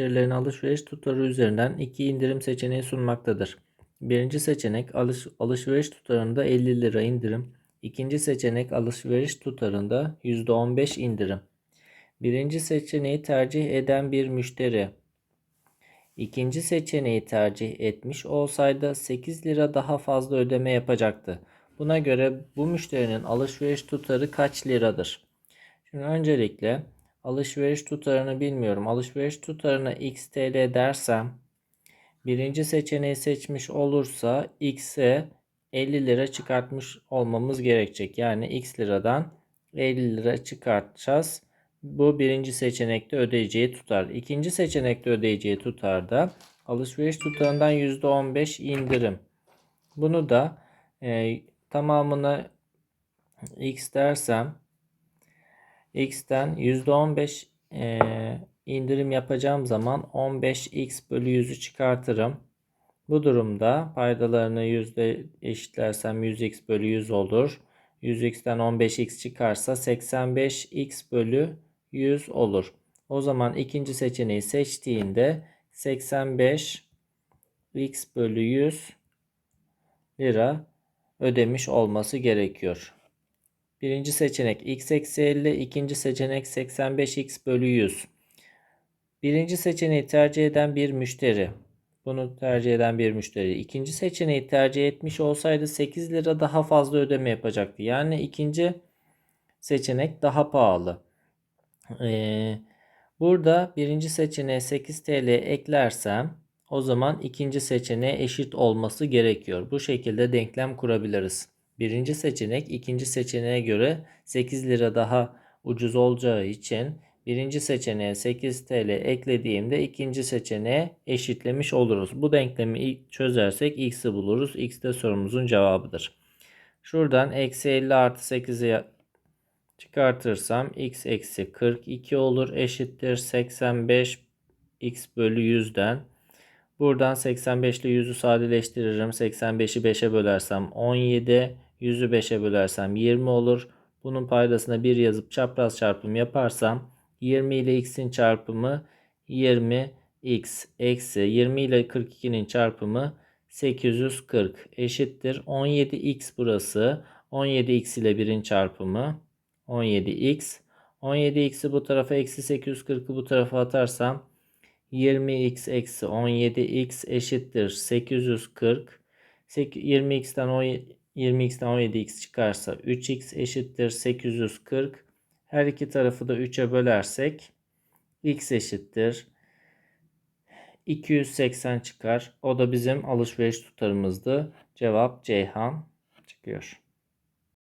müşterilerin alışveriş tutarı üzerinden iki indirim seçeneği sunmaktadır. Birinci seçenek alış, alışveriş tutarında 50 lira indirim. İkinci seçenek alışveriş tutarında %15 indirim. Birinci seçeneği tercih eden bir müşteri ikinci seçeneği tercih etmiş olsaydı 8 lira daha fazla ödeme yapacaktı. Buna göre bu müşterinin alışveriş tutarı kaç liradır? Şimdi öncelikle alışveriş tutarını bilmiyorum. Alışveriş tutarına x TL dersem birinci seçeneği seçmiş olursa x'e 50 lira çıkartmış olmamız gerekecek. Yani x liradan 50 lira çıkartacağız. Bu birinci seçenekte ödeyeceği tutar. İkinci seçenekte ödeyeceği tutar da alışveriş tutarından %15 indirim. Bunu da e, tamamına x dersem x'ten %15 e, indirim yapacağım zaman 15x bölü 100'ü çıkartırım. Bu durumda paydalarını yüzde eşitlersem 100x bölü 100 olur. 100x'ten 15x çıkarsa 85x bölü 100 olur. O zaman ikinci seçeneği seçtiğinde 85 x bölü 100 lira ödemiş olması gerekiyor. Birinci seçenek x eksi 50, ikinci seçenek 85x bölü 100. Birinci seçeneği tercih eden bir müşteri. Bunu tercih eden bir müşteri. İkinci seçeneği tercih etmiş olsaydı 8 lira daha fazla ödeme yapacaktı. Yani ikinci seçenek daha pahalı. Ee, burada birinci seçeneğe 8 TL eklersem o zaman ikinci seçeneğe eşit olması gerekiyor. Bu şekilde denklem kurabiliriz. Birinci seçenek ikinci seçeneğe göre 8 lira daha ucuz olacağı için birinci seçeneğe 8 TL eklediğimde ikinci seçeneğe eşitlemiş oluruz. Bu denklemi çözersek x'i buluruz. x de sorumuzun cevabıdır. Şuradan eksi 50 artı 8'i çıkartırsam x eksi 42 olur eşittir 85 x bölü 100'den. Buradan 85 ile 100'ü sadeleştiririm. 85'i 5'e bölersem 17. 100'ü 5'e bölersem 20 olur. Bunun paydasına 1 yazıp çapraz çarpım yaparsam 20 ile x'in çarpımı 20 x eksi 20 ile 42'nin çarpımı 840 eşittir. 17x burası. 17x ile 1'in çarpımı 17x. 17x'i bu tarafa eksi 840'ı bu tarafa atarsam 20x eksi 17x eşittir 840. 20x'ten 20x'ten 17x çıkarsa 3x eşittir 840. Her iki tarafı da 3'e bölersek x eşittir 280 çıkar. O da bizim alışveriş tutarımızdı. Cevap Ceyhan çıkıyor.